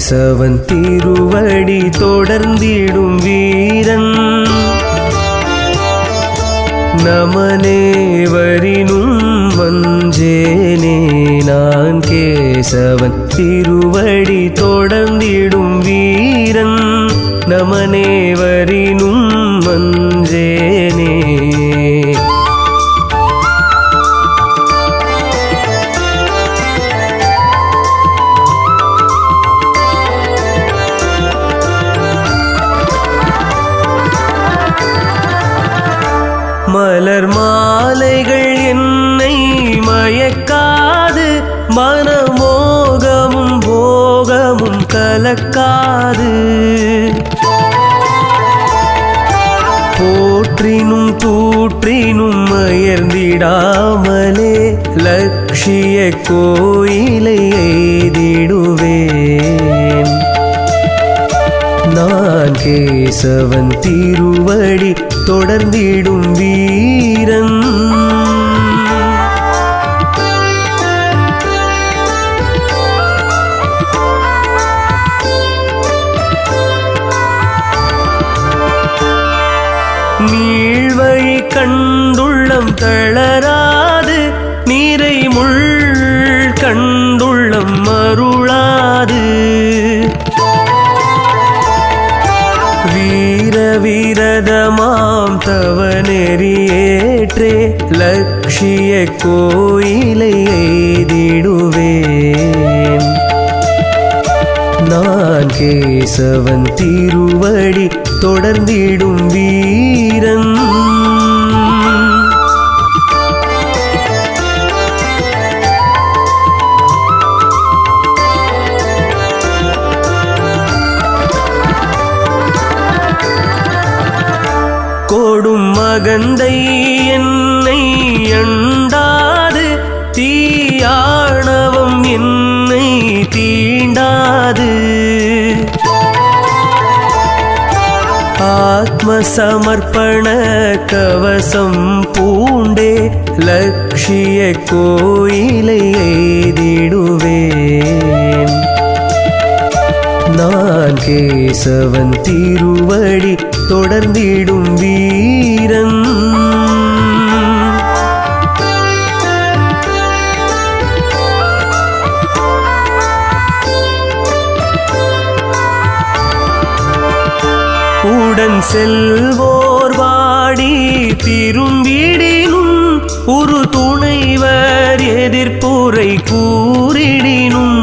கேசவன் திருவடி தொடர்ந்திடும் வீரன். நமனே வரினும் வஞ்சேனே நான் கேசவன் திருவடி தொடர்ந்திடும் வீரன். நமனே வரினும் வஞ்சேனே மலர் மாலைகள் என்னை மயக்காது மனமோகமும் போகமும் கலக்காது. போற்றினும் தூற்றினும் மயர்ந்திடாமலே லட்சிய கோயிலை எய்திடும். கேசவன் திருவடி தொடர்ந்திடும் வீரன். நீழ்வழி கண்டுள்ளம் தளராது நீரை முள் கண்டுள்ளம் மருளாது லட்சிய கோயிலை எய்திடுவேன். நான் கேசவன் திருவடி தொடர்ந்திடும் வீரன். கொடும் மகந்தை ஆத்மசமர்ப்பண கவசம் பூண்டே லட்சிய கோயிலை எய்திடுவேன். நான் கேசவன் திருவடி தொடர்ந்திடும் வீரன். உடன் செல்வோர் வாடி திரும்பிடினும் ஒரு துணைவர் எதிர்ப்புரை கூறிடினும்.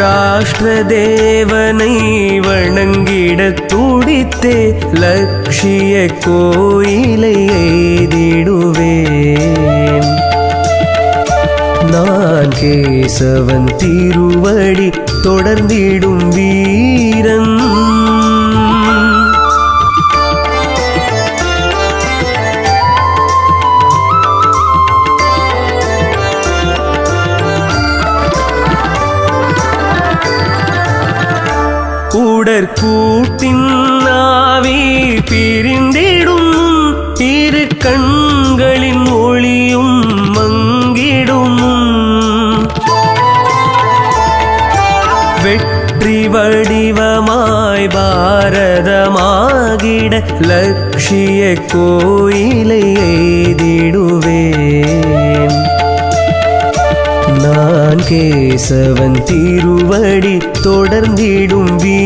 ராஷ்டிர தேவனை வணங்கிட துடித்தே லட்சிய கோயிலை எய்திடும். நான் கேசவன் திருவடி தொடர்ந்திடும் வீரன். உடற்கூட்டின் ஆவி பிரிந்திடும் இரு கண்களின் வடிவமாய் பாரதமாகிட லட்சிய கோயிலை எய்திடுவேன். நான் கேசவன் திருவடி தொடர்ந்திடும் வீ